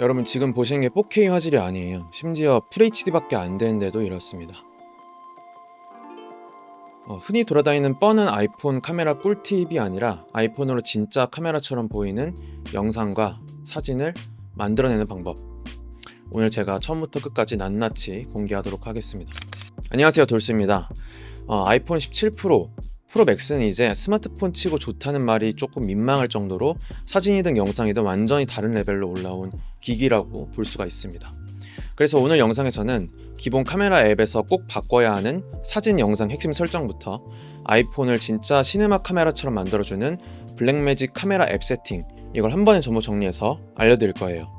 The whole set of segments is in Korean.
여러분 지금 보시는 게 4K 화질이 아니에요. 심지어 FHD밖에 안 되는데도 이렇습니다. 어, 흔히 돌아다니는 뻔한 아이폰 카메라 꿀팁이 아니라 아이폰으로 진짜 카메라처럼 보이는 영상과 사진을 만들어내는 방법. 오늘 제가 처음부터 끝까지 낱낱이 공개하도록 하겠습니다. 안녕하세요 돌스입니다. 어, 아이폰 17 프로, 프로 맥스는 이제 스마트폰 치고 좋다는 말이 조금 민망할 정도로 사진이든 영상이든 완전히 다른 레벨로 올라온 기기라고 볼 수가 있습니다. 그래서 오늘 영상에서는 기본 카메라 앱에서 꼭 바꿔야 하는 사진 영상 핵심 설정부터 아이폰을 진짜 시네마 카메라처럼 만들어주는 블랙매직 카메라 앱 세팅 이걸 한 번에 전부 정리해서 알려드릴 거예요.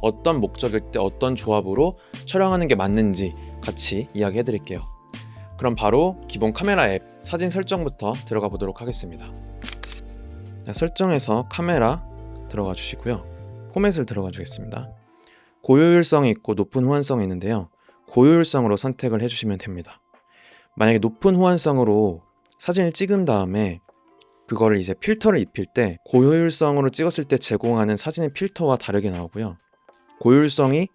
어떤 목적일 때 어떤 조합으로 촬영하는 게 맞는지 같이 이야기해 드릴게요. 그럼 바로 기본 카메라 앱 사진 설정부터 들어가 보도록 하겠습니다. 자, 설정에서 카메라 들어가 주시고요. 포맷을 들어가 주겠습니다. 고효율성이 있고 높은 호환성이 있는데요. 고효율성으로 선택을 해주시면 됩니다. 만약에 높은 호환성으로 사진을 찍은 다음에 그거를 이제 필터를 입힐 때 고효율성으로 찍었을 때 제공하는 사진의 필터와 다르게 나오고요. 고효율성이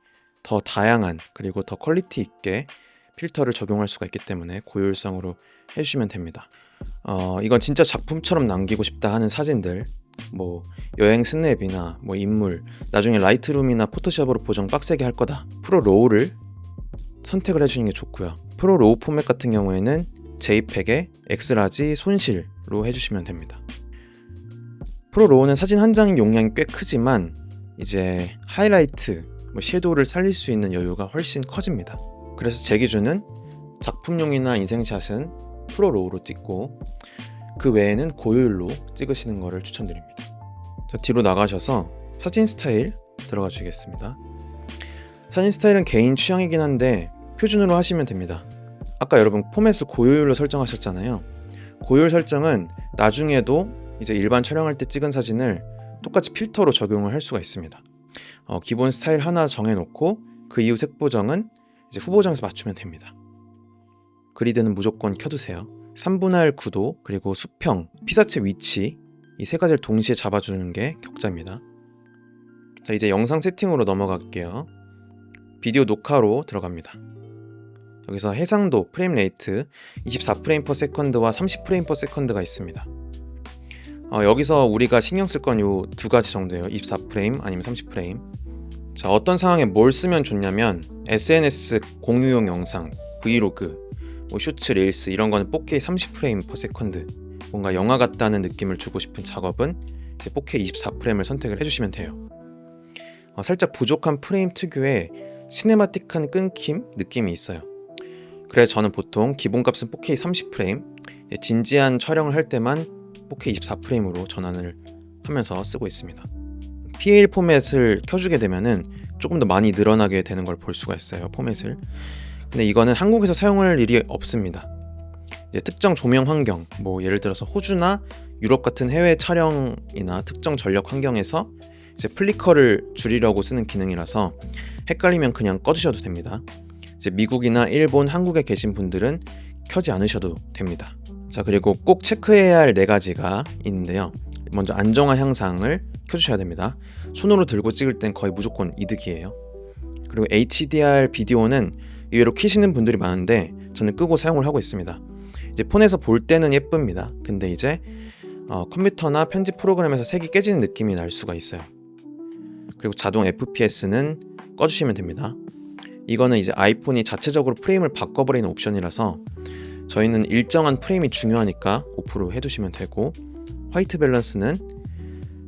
더 다양한 그리고 더 퀄리티 있게 필터를 적용할 수가 있기 때문에 고효율성으로 해주시면 됩니다. 어, 이건 진짜 작품처럼 남기고 싶다 하는 사진들, 뭐 여행 스냅이나 뭐 인물, 나중에 라이트룸이나 포토샵으로 보정 빡세게 할 거다. 프로 로우를 선택을 해주는 게 좋고요. 프로 로우 포맷 같은 경우에는 JPEG에 엑스라지 손실로 해주시면 됩니다. 프로 로우는 사진 한 장 용량이 꽤 크지만 이제 하이라이트, 뭐 섀도우를 살릴 수 있는 여유가 훨씬 커집니다. 그래서 제 기준은 작품용이나 인생샷은 프로 로우로 찍고 그 외에는 고효율로 찍으시는 것을 추천드립니다. 자, 뒤로 나가셔서 사진 스타일 들어가 주시겠습니다. 사진 스타일은 개인 취향이긴 한데 표준으로 하시면 됩니다. 아까 여러분 포맷을 고효율로 설정하셨잖아요. 고효율 설정은 나중에도 이제 일반 촬영할 때 찍은 사진을 똑같이 필터로 적용을 할 수가 있습니다. 어, 기본 스타일 하나 정해놓고 그 이후 색 보정은 이제 후보정에서 맞추면 됩니다. 그리드는 무조건 켜두세요. 3분할 구도 그리고 수평, 피사체 위치 이 세 가지를 동시에 잡아주는 게 격자입니다. 자 이제 영상 세팅으로 넘어갈게요. 비디오 녹화로 들어갑니다. 여기서 해상도, 프레임 레이트 24프레임 퍼 세컨드와 30프레임 퍼 세컨드가 있습니다. 어, 여기서 우리가 신경 쓸 건 요 두 가지 정도예요. 24프레임 아니면 30프레임. 자, 어떤 상황에 뭘 쓰면 좋냐면 SNS 공유용 영상, 브이로그, 뭐 쇼츠, 릴스 이런 거는 4K 30프레임 퍼 세컨드. 뭔가 영화 같다는 느낌을 주고 싶은 작업은 이제 4K 24프레임을 선택을 해주시면 돼요. 어, 살짝 부족한 프레임 특유의 시네마틱한 끊김 느낌이 있어요. 그래서 저는 보통 기본값은 4K 30프레임, 진지한 촬영을 할 때만 4K 24프레임으로 전환을 하면서 쓰고 있습니다. PAL 포맷을 켜주게 되면은 조금 더 많이 늘어나게 되는 걸 볼 수가 있어요 포맷을. 근데 이거는 한국에서 사용할 일이 없습니다. 특정 조명 환경, 뭐 예를 들어서 호주나 유럽 같은 해외 촬영이나 특정 전력 환경에서 이제 플리커를 줄이려고 쓰는 기능이라서 헷갈리면 그냥 꺼주셔도 됩니다. 이제 미국이나 일본, 한국에 계신 분들은 켜지 않으셔도 됩니다. 자 그리고 꼭 체크해야 할 네 가지가 있는데요. 먼저 안정화 향상을 켜주셔야 됩니다. 손으로 들고 찍을 땐 거의 무조건 이득이에요. 그리고 HDR 비디오는 의외로 키시는 분들이 많은데 저는 끄고 사용을 하고 있습니다. 이제 폰에서 볼 때는 예쁩니다. 근데 이제 어, 컴퓨터나 편집 프로그램에서 색이 깨지는 느낌이 날 수가 있어요. 그리고 자동 FPS는 꺼주시면 됩니다. 이거는 이제 아이폰이 자체적으로 프레임을 바꿔버리는 옵션이라서 저희는 일정한 프레임이 중요하니까 오프로 해두시면 되고 화이트 밸런스는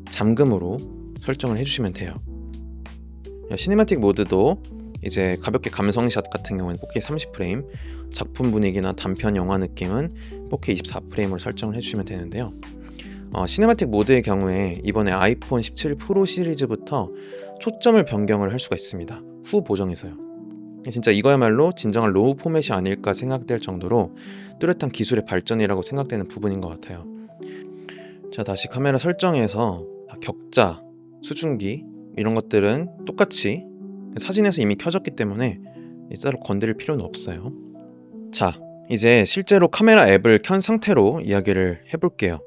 잠금으로 설정을 해주시면 돼요. 시네마틱 모드도 이제 가볍게 감성샷 같은 경우는 4K 30프레임, 작품 분위기나 단편 영화 느낌은 4K 24프레임으로 설정을 해주시면 되는데요. 어, 시네마틱 모드의 경우에 이번에 아이폰 17 프로 시리즈부터 초점을 변경을 할 수가 있습니다. 후 보정에서요. 진짜 이거야말로 진정한 로우 포맷이 아닐까 생각될 정도로 뚜렷한 기술의 발전이라고 생각되는 부분인 것 같아요. 자 다시 카메라 설정에서 격자, 수중기 이런 것들은 똑같이 사진에서 이미 켜졌기 때문에 따로 건드릴 필요는 없어요. 자 이제 실제로 카메라 앱을 켠 상태로 이야기를 해볼게요.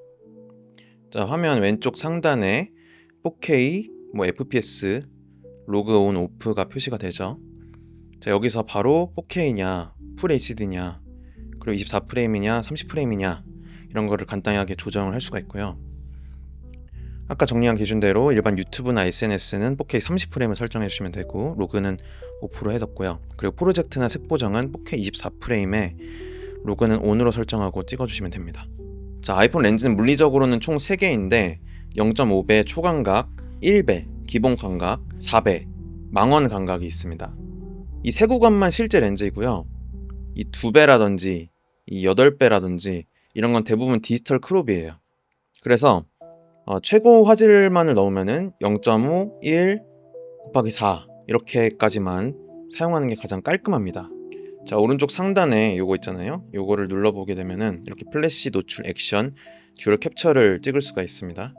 자 화면 왼쪽 상단에 4K, 뭐 FPS, 로그 온 오프가 표시가 되죠. 자, 여기서 바로 4K냐, 풀 HD냐, 그리고 24프레임이냐, 30프레임이냐 이런 거를 간단하게 조정을 할 수가 있고요. 아까 정리한 기준대로 일반 유튜브나 SNS는 4K 30프레임을 설정해 주시면 되고 로그는 5% 해뒀고요. 그리고 프로젝트나 색 보정은 4K 24프레임에 로그는 ON으로 설정하고 찍어주시면 됩니다. 자 아이폰 렌즈는 물리적으로는 총 3개인데 0.5배 초광각, 1배 기본 광각, 4배 망원 광각이 있습니다. 이 세 구간만 실제 렌즈이고요. 이 2배라든지 이 8배라든지 이런 건 대부분 디지털 크롭이에요. 그래서 어, 최고 화질만을 넣으면은 0.5, 1 곱하기 4 이렇게까지만 사용하는 게 가장 깔끔합니다. 자 오른쪽 상단에 요거 있잖아요. 요거를 눌러보게 되면은 이렇게 플래시 노출 액션 듀얼 캡처를 찍을 수가 있습니다.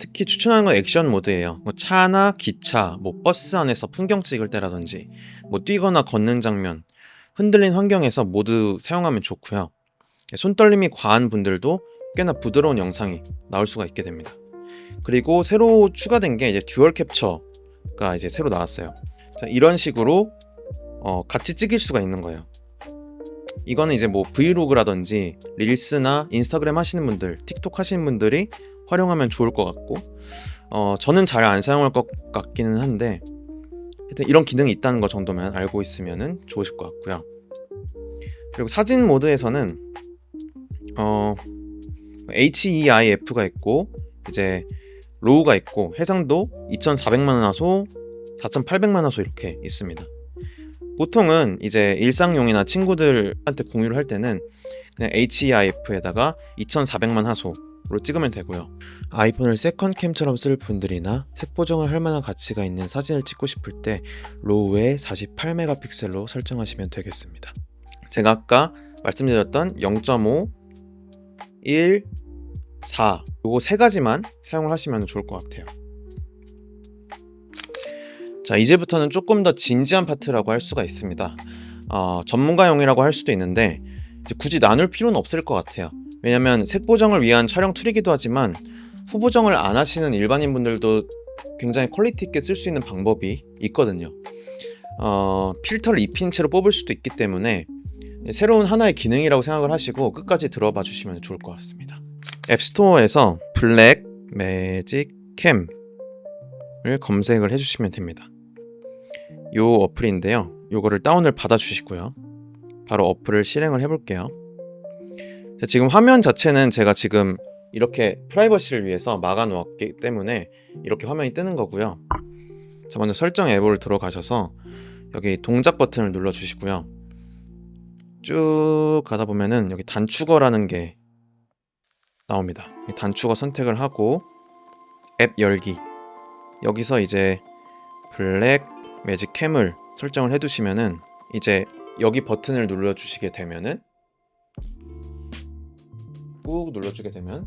특히 추천하는 건 액션 모드예요. 뭐 차나 기차, 뭐 버스 안에서 풍경 찍을 때라든지 뭐 뛰거나 걷는 장면, 흔들린 환경에서 모두 사용하면 좋고요. 손떨림이 과한 분들도 꽤나 부드러운 영상이 나올 수가 있게 됩니다. 그리고 새로 추가된 게 이제 듀얼 캡처가 이제 새로 나왔어요. 자, 이런 식으로 어, 같이 찍을 수가 있는 거예요. 이거는 이제 뭐 브이로그라든지 릴스나 인스타그램 하시는 분들, 틱톡 하시는 분들이 활용하면 좋을 것 같고, 어, 저는 잘 안 사용할 것 같기는 한데, 하여튼 이런 기능이 있다는 것 정도면 알고 있으면 좋으실 것 같고요. 그리고 사진 모드에서는 어, HEIF가 있고 이제 로우가 있고 해상도 2,400만 화소, 4,800만 화소 이렇게 있습니다. 보통은 이제 일상용이나 친구들한테 공유를 할 때는 그냥 HEIF에다가 2,400만 화소 로 찍으면 되고요. 아이폰을 세컨캠처럼 쓸 분들이나 색 보정을 할 만한 가치가 있는 사진을 찍고 싶을 때 로우에 48메가픽셀로 설정하시면 되겠습니다. 제가 아까 말씀드렸던 0.5, 1, 4 요거 세 가지만 사용을 하시면 좋을 것 같아요. 자 이제부터는 조금 더 진지한 파트라고 할 수가 있습니다. 어, 전문가용이라고 할 수도 있는데 굳이 나눌 필요는 없을 것 같아요. 왜냐면 색 보정을 위한 촬영 툴이기도 하지만 후보정을 안 하시는 일반인 분들도 굉장히 퀄리티 있게 쓸 수 있는 방법이 있거든요. 어, 필터를 입힌 채로 뽑을 수도 있기 때문에 새로운 하나의 기능이라고 생각을 하시고 끝까지 들어봐 주시면 좋을 것 같습니다. 앱스토어에서 블랙 매직 캠을 검색을 해주시면 됩니다. 이 어플인데요. 요거를 다운을 받아 주시고요. 바로 어플을 실행을 해볼게요. 자, 지금 화면 자체는 제가 지금 이렇게 프라이버시를 위해서 막아 놓았기 때문에 이렇게 화면이 뜨는 거고요. 자, 먼저 설정 앱을 들어가셔서 여기 동작 버튼을 눌러 주시고요. 쭉 가다 보면은 여기 단축어라는 게 나옵니다. 단축어 선택을 하고 앱 열기 여기서 이제 블랙 매직 캠을 설정을 해두시면은 이제 여기 버튼을 눌러주시게 되면은 꾹 눌러주게 되면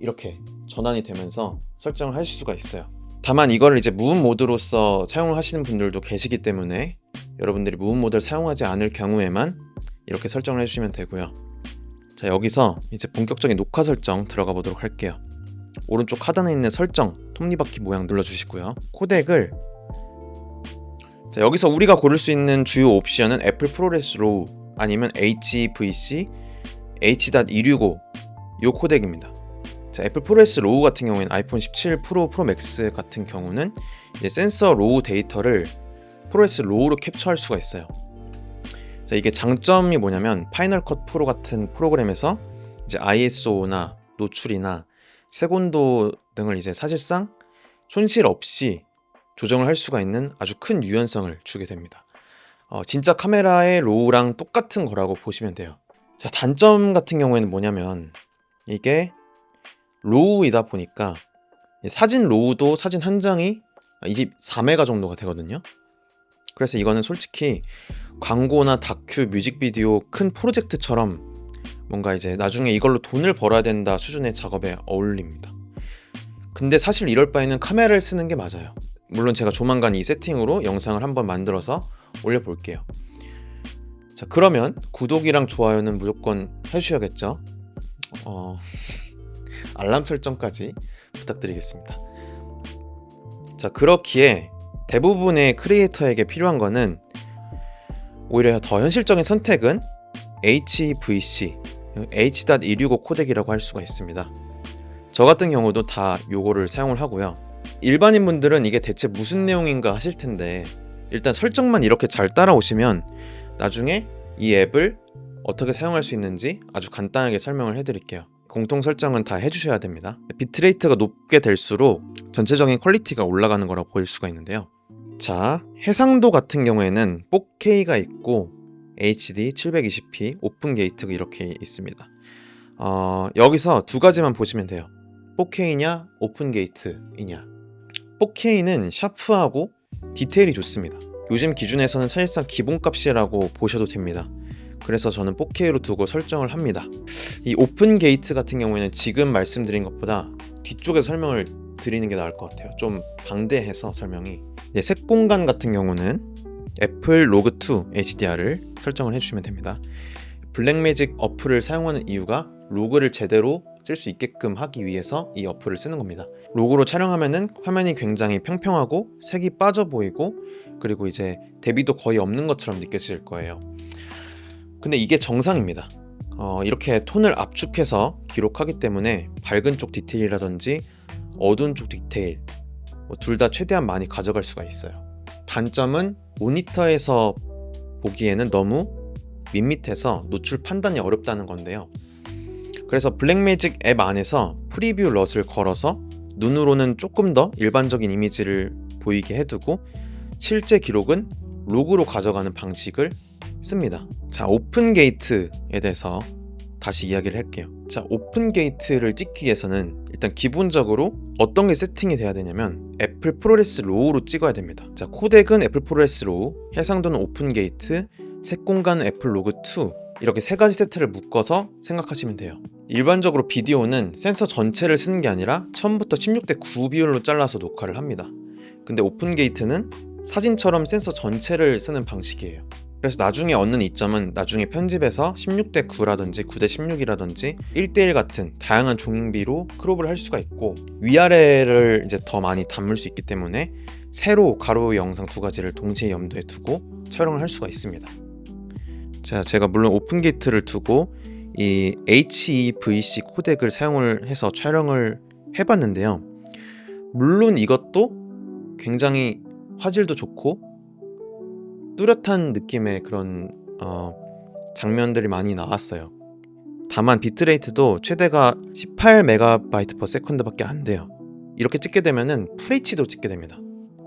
이렇게 전환이 되면서 설정을 하실 수가 있어요. 다만 이거를 이제 무음 모드로서 사용을 하시는 분들도 계시기 때문에 여러분들이 무음 모드를 사용하지 않을 경우에만 이렇게 설정을 해주시면 되고요. 자 여기서 이제 본격적인 녹화 설정 들어가 보도록 할게요. 오른쪽 하단에 있는 설정 톱니바퀴 모양 눌러주시고요. 코덱을 자 여기서 우리가 고를 수 있는 주요 옵션은 애플 프로레스 로우 아니면 HVC H.265 요 코덱입니다. 자, 애플 프로레스 로우 같은 경우에는 아이폰 17 프로 프로 맥스 같은 경우는 이제 센서 로우 데이터를 프로레스 로우로 캡처할 수가 있어요. 자, 이게 장점이 뭐냐면 파이널 컷 프로 같은 프로그램에서 이제 ISO나 노출이나 색온도 등을 이제 사실상 손실 없이 조정을 할 수가 있는 아주 큰 유연성을 주게 됩니다. 어, 진짜 카메라의 로우랑 똑같은 거라고 보시면 돼요. 자, 단점 같은 경우에는 뭐냐면 이게 로우이다 보니까 사진 로우도 사진 한 장이 24메가 정도가 되거든요. 그래서 이거는 솔직히 광고나 다큐, 뮤직비디오 큰 프로젝트처럼 뭔가 이제 나중에 이걸로 돈을 벌어야 된다 수준의 작업에 어울립니다. 근데 사실 이럴 바에는 카메라를 쓰는 게 맞아요. 물론 제가 조만간 이 세팅으로 영상을 한번 만들어서 올려볼게요. 자, 그러면 구독이랑 좋아요는 무조건 해주셔야겠죠? 어... 알람 설정까지 부탁드리겠습니다. 자, 그렇기에 대부분의 크리에이터에게 필요한 거는 오히려 더 현실적인 선택은 HVC, H.265 코덱이라고 할 수가 있습니다. 저 같은 경우도 다 요거를 사용을 하고요. 일반인 분들은 이게 대체 무슨 내용인가 하실 텐데 일단 설정만 이렇게 잘 따라오시면 나중에 이 앱을 어떻게 사용할 수 있는지 아주 간단하게 설명을 해드릴게요. 공통 설정은 다 해주셔야 됩니다. 비트레이트가 높게 될수록 전체적인 퀄리티가 올라가는 거라고 보일 수가 있는데요. 자, 해상도 같은 경우에는 4K가 있고 HD 720p 오픈 게이트가 이렇게 있습니다. 어, 여기서 두 가지만 보시면 돼요. 4K냐 오픈 게이트이냐. 4K는 샤프하고 디테일이 좋습니다. 요즘 기준에서는 사실상 기본값이라고 보셔도 됩니다. 그래서 저는 4K로 두고 설정을 합니다. 이 오픈 게이트 같은 경우에는 지금 말씀드린 것보다 뒤쪽에서 설명을 드리는 게 나을 것 같아요. 좀 방대해서 설명이. 네, 색 공간 같은 경우는 애플 로그 2 HDR을 설정을 해주시면 됩니다. 블랙매직 어플을 사용하는 이유가 로그를 제대로 쓸 수 있게끔 하기 위해서 이 어플을 쓰는 겁니다. 로그로 촬영하면은 화면이 굉장히 평평하고 색이 빠져 보이고 그리고 이제 대비도 거의 없는 것처럼 느껴질 거예요. 근데 이게 정상입니다. 어, 이렇게 톤을 압축해서 기록하기 때문에 밝은 쪽 디테일이라든지 어두운 쪽 디테일 뭐 둘다 최대한 많이 가져갈 수가 있어요. 단점은 모니터에서 보기에는 너무 밋밋해서 노출 판단이 어렵다는 건데요. 그래서 블랙매직 앱 안에서 프리뷰 럿을 걸어서 눈으로는 조금 더 일반적인 이미지를 보이게 해두고 실제 기록은 로그로 가져가는 방식을 씁니다. 자, 오픈 게이트에 대해서 다시 이야기를 할게요. 자, 오픈 게이트를 찍기 위해서는 일단 기본적으로 어떤 게 세팅이 돼야 되냐면 애플 프로레스 로우로 찍어야 됩니다. 자, 코덱은 애플 프로레스 로우, 해상도는 오픈 게이트, 색 공간은 애플 로그 2 이렇게 세 가지 세트를 묶어서 생각하시면 돼요. 일반적으로 비디오는 센서 전체를 쓰는 게 아니라 처음부터 16대 9 비율로 잘라서 녹화를 합니다. 근데 오픈 게이트는 사진처럼 센서 전체를 쓰는 방식이에요. 그래서 나중에 얻는 이점은 나중에 편집해서 16대 9라든지 9대 16이라든지 1대1 같은 다양한 종잉비로 크롭을 할 수가 있고 위아래를 이제 더 많이 담을 수 있기 때문에 세로 가로 영상 두 가지를 동시에 염두에 두고 촬영을 할 수가 있습니다. 자, 제가 물론 오픈 게이트를 두고 이 HEVC 코덱을 사용을 해서 촬영을 해봤는데요. 물론 이것도 굉장히 화질도 좋고 뚜렷한 느낌의 그런 어, 장면들이 많이 나왔어요. 다만 비트레이트도 최대가 18MB/s 밖에 안 돼요. 이렇게 찍게 되면은 FHD로 찍게 됩니다.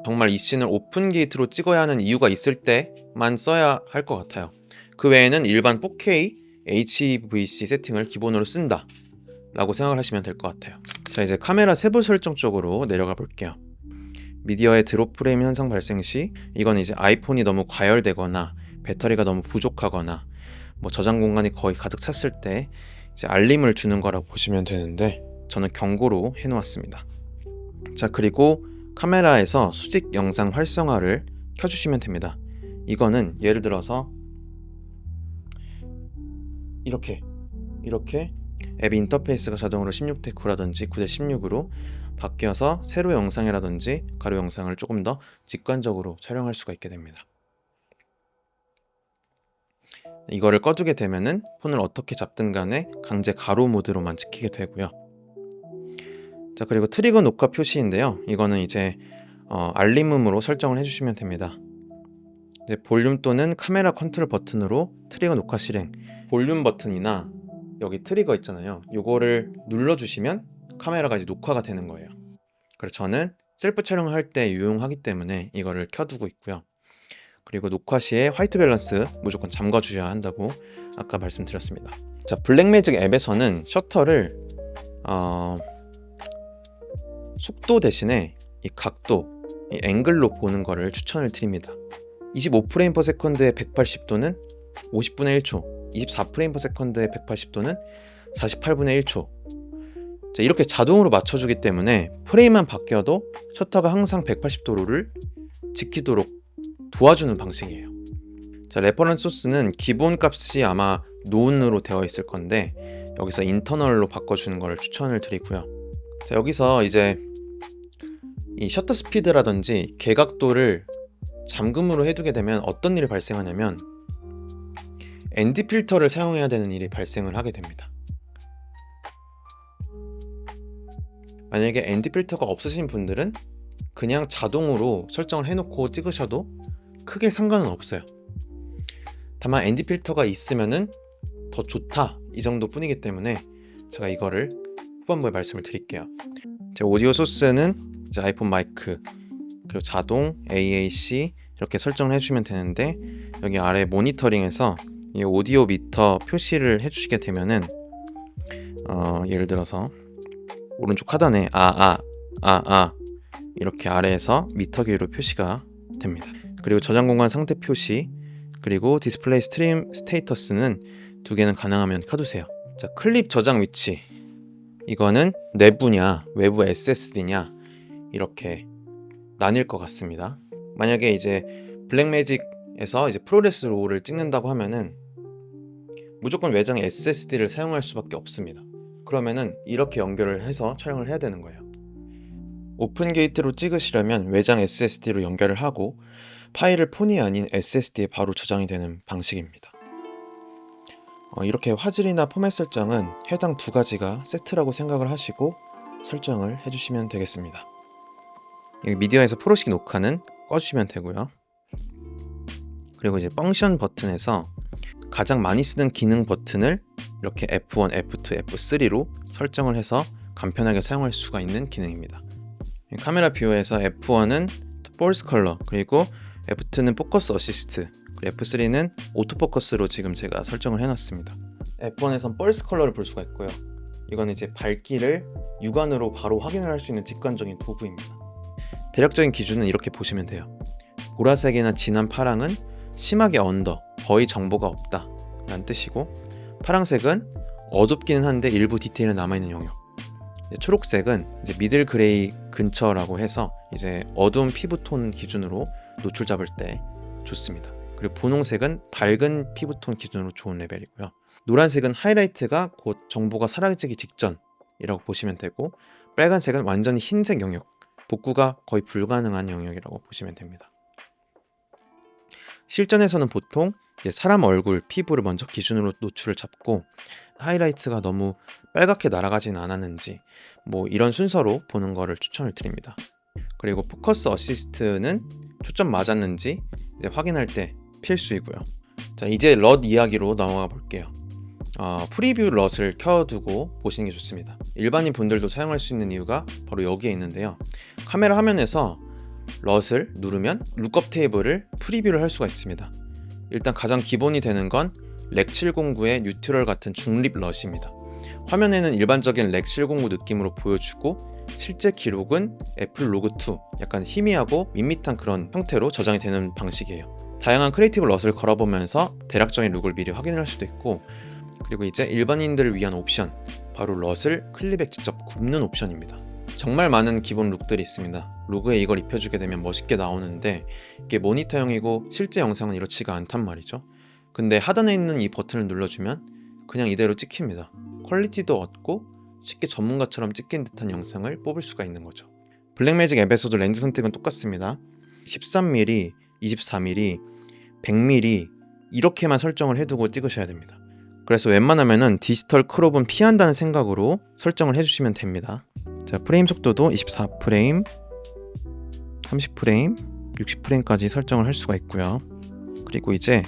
정말 이 씬을 오픈 게이트로 찍어야 하는 이유가 있을 때만 써야 할 것 같아요. 그 외에는 일반 4K HEVC 세팅을 기본으로 쓴다 라고 생각을 하시면 될 것 같아요. 자 이제 카메라 세부 설정 쪽으로 내려가 볼게요. 미디어의 드롭 프레임 현상 발생 시 이건 이제 아이폰이 너무 과열되거나 배터리가 너무 부족하거나 뭐 저장 공간이 거의 가득 찼을 때 이제 알림을 주는 거라고 보시면 되는데 저는 경고로 해놓았습니다. 자 그리고 카메라에서 수직 영상 활성화를 켜주시면 됩니다. 이거는 예를 들어서 이렇게 이렇게 앱 인터페이스가 자동으로 16대 9라든지 9대 16으로 바뀌어서 세로 영상이라든지 가로 영상을 조금 더 직관적으로 촬영할 수가 있게 됩니다. 이거를 꺼두게 되면은 폰을 어떻게 잡든 간에 강제 가로 모드로만 찍히게 되고요. 자 그리고 트리거 녹화 표시인데요. 이거는 이제 어, 알림음으로 설정을 해주시면 됩니다. 이제 볼륨 또는 카메라 컨트롤 버튼으로 트리거 녹화 실행 볼륨 버튼이나 여기 트리거 있잖아요. 이거를 눌러주시면 카메라가 이제 녹화가 되는 거예요. 그래서 저는 셀프 촬영을 할 때 유용하기 때문에 이거를 켜두고 있고요. 그리고 녹화 시에 화이트 밸런스 무조건 잠가 주셔야 한다고 아까 말씀드렸습니다. 자, 블랙매직 앱에서는 셔터를 어, 속도 대신에 이 각도, 이 앵글로 보는 거를 추천을 드립니다. 25프레임 퍼 세컨드의 180도는 50분의 1초, 24프레임 퍼 세컨드의 180도는 48분의 1초. 자, 이렇게 자동으로 맞춰주기 때문에 프레임만 바뀌어도 셔터가 항상 180도를 지키도록 도와주는 방식이에요. 자, 레퍼런스 소스는 기본 값이 아마 노은으로 되어 있을 건데 여기서 인터널로 바꿔주는 걸 추천을 드리고요. 자, 여기서 이제 이 셔터 스피드라든지 개각도를 잠금으로 해두게 되면 어떤 일이 발생하냐면 ND 필터를 사용해야 되는 일이 발생을 하게 됩니다. 만약에 ND 필터가 없으신 분들은 그냥 자동으로 설정을 해놓고 찍으셔도 크게 상관은 없어요. 다만 ND 필터가 있으면은 더 좋다 이 정도 뿐이기 때문에 제가 이거를 후반부에 말씀을 드릴게요. 제 오디오 소스는 이제 아이폰 마이크 그리고 자동 AAC 이렇게 설정을 해주시면 되는데 여기 아래 모니터링에서 이 오디오 미터 표시를 해주시게 되면은 어, 예를 들어서 오른쪽 하단에 아아아아 아, 아, 이렇게 아래에서 미터기로 표시가 됩니다. 그리고 저장 공간 상태 표시 그리고 디스플레이 스트림 스테이터스는 두 개는 가능하면 켜두세요. 자 클립 저장 위치 이거는 내부냐 외부 SSD냐 이렇게 나뉠 것 같습니다. 만약에 이제 블랙매직에서 이제 프로레스 로우를 찍는다고 하면은 무조건 외장 SSD를 사용할 수밖에 없습니다. 그러면은 이렇게 연결을 해서 촬영을 해야 되는 거예요. 오픈 게이트로 찍으시려면 외장 SSD로 연결을 하고 파일을 폰이 아닌 SSD에 바로 저장이 되는 방식입니다. 어, 이렇게 화질이나 포맷 설정은 해당 두 가지가 세트라고 생각을 하시고 설정을 해주시면 되겠습니다. 미디어에서 프로식 녹화는 꺼주시면 되고요. 그리고 이제 펑션 버튼에서 가장 많이 쓰는 기능 버튼을 이렇게 F1, F2, F3로 설정을 해서 간편하게 사용할 수가 있는 기능입니다. 카메라 뷰어에서 F1은 폴스 컬러 그리고 F2는 포커스 어시스트 그리고 F3는 오토포커스로 지금 제가 설정을 해놨습니다. F1에선 펄스 컬러를 볼 수가 있고요. 이건 이제 밝기를 육안으로 바로 확인을 할 수 있는 직관적인 도구입니다. 대략적인 기준은 이렇게 보시면 돼요. 보라색이나 진한 파랑은 심하게 언더, 거의 정보가 없다 라는 뜻이고 파랑색은 어둡기는 한데 일부 디테일은 남아있는 영역. 초록색은 이제 미들 그레이 근처라고 해서 이제 어두운 피부톤 기준으로 노출 잡을 때 좋습니다. 그리고 분홍색은 밝은 피부톤 기준으로 좋은 레벨이고요. 노란색은 하이라이트가 곧 정보가 사라지기 직전이라고 보시면 되고 빨간색은 완전히 흰색 영역 복구가 거의 불가능한 영역이라고 보시면 됩니다. 실전에서는 보통 사람 얼굴, 피부를 먼저 기준으로 노출을 잡고 하이라이트가 너무 빨갛게 날아가진 않았는지 뭐 이런 순서로 보는 거를 추천을 드립니다. 그리고 포커스 어시스트는 초점 맞았는지 확인할 때 필수이고요. 자 이제 럿 이야기로 넘어가 볼게요. 어, 프리뷰 럿을 켜두고 보시는 게 좋습니다. 일반인 분들도 사용할 수 있는 이유가 바로 여기에 있는데요. 카메라 화면에서 럿을 누르면 룩업 테이블을 프리뷰를 할 수가 있습니다. 일단 가장 기본이 되는 건 렉 709의 뉴트럴 같은 중립 럿입니다. 화면에는 일반적인 렉709 느낌으로 보여주고 실제 기록은 애플 로그 2 약간 희미하고 밋밋한 그런 형태로 저장이 되는 방식이에요. 다양한 크리에이티브 럿을 걸어보면서 대략적인 룩을 미리 확인할 수도 있고 그리고 이제 일반인들을 위한 옵션 바로 럿을 클립에 직접 굽는 옵션입니다. 정말 많은 기본 룩들이 있습니다. 로그에 이걸 입혀주게 되면 멋있게 나오는데 이게 모니터형이고 실제 영상은 이렇지가 않단 말이죠. 근데 하단에 있는 이 버튼을 눌러주면 그냥 이대로 찍힙니다. 퀄리티도 얻고 쉽게 전문가처럼 찍힌 듯한 영상을 뽑을 수가 있는 거죠. 블랙매직 앱에서도 렌즈 선택은 똑같습니다. 13mm, 24mm, 100mm 이렇게만 설정을 해두고 찍으셔야 됩니다. 그래서 웬만하면은 디지털 크롭은 피한다는 생각으로 설정을 해주시면 됩니다. 자, 프레임 속도도 24프레임, 30프레임, 60프레임까지 설정을 할 수가 있고요. 그리고 이제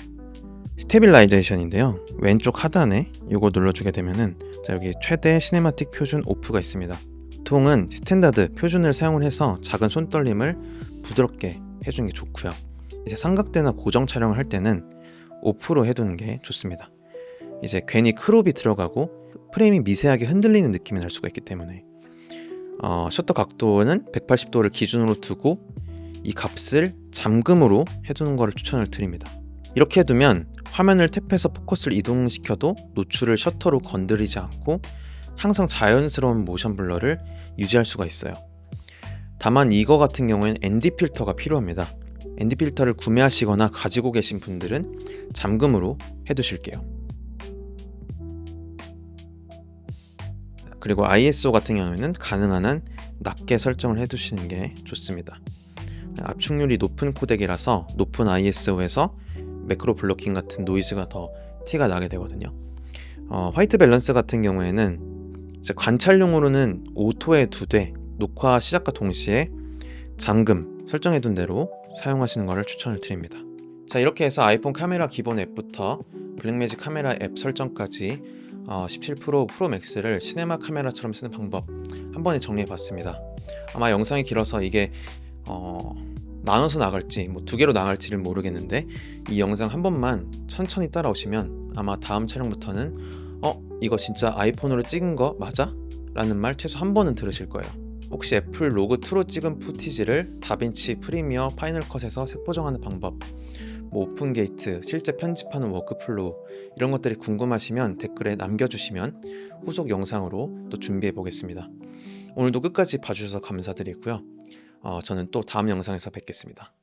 스테빌라이제이션인데요. 왼쪽 하단에 이거 눌러주게 되면은 자, 여기 최대 시네마틱 표준 오프가 있습니다. 보통은 스탠다드 표준을 사용을 해서 작은 손떨림을 부드럽게 해주는 게 좋고요. 이제 삼각대나 고정 촬영을 할 때는 오프로 해두는 게 좋습니다. 이제 괜히 크롭이 들어가고 프레임이 미세하게 흔들리는 느낌이 날 수가 있기 때문에 어, 셔터 각도는 180도를 기준으로 두고 이 값을 잠금으로 해두는 것을 추천을 드립니다. 이렇게 해두면 화면을 탭해서 포커스를 이동시켜도 노출을 셔터로 건드리지 않고 항상 자연스러운 모션 블러를 유지할 수가 있어요. 다만 이거 같은 경우에는 ND 필터가 필요합니다. ND 필터를 구매하시거나 가지고 계신 분들은 잠금으로 해두실게요. 그리고 ISO 같은 경우에는 가능한 한 낮게 설정을 해두시는 게 좋습니다. 압축률이 높은 코덱이라서 높은 ISO에서 매크로 블로킹 같은 노이즈가 더 티가 나게 되거든요. 어, 화이트 밸런스 같은 경우에는 관찰용으로는 오토에 두대 녹화 시작과 동시에 잠금 설정해둔 대로 사용하시는 것을 추천을 드립니다. 자 이렇게 해서 아이폰 카메라 기본 앱부터 블랙매직 카메라 앱 설정까지 어, 17 프로 프로 맥스를 시네마 카메라처럼 쓰는 방법 한 번에 정리해 봤습니다. 아마 영상이 길어서 이게 어, 나눠서 나갈지 뭐 두 개로 나갈지를 모르겠는데 이 영상 한 번만 천천히 따라오시면 아마 다음 촬영부터는 어 이거 진짜 아이폰으로 찍은 거 맞아? 라는 말 최소 한 번은 들으실 거예요. 혹시 애플 로그 2로 찍은 푸티지를 다빈치 프리미어 파이널 컷에서 색 보정하는 방법 뭐 오픈 게이트, 실제 편집하는 워크플로우 이런 것들이 궁금하시면 댓글에 남겨주시면 후속 영상으로 또 준비해 보겠습니다. 오늘도 끝까지 봐주셔서 감사드리고요. 어, 저는 또 다음 영상에서 뵙겠습니다.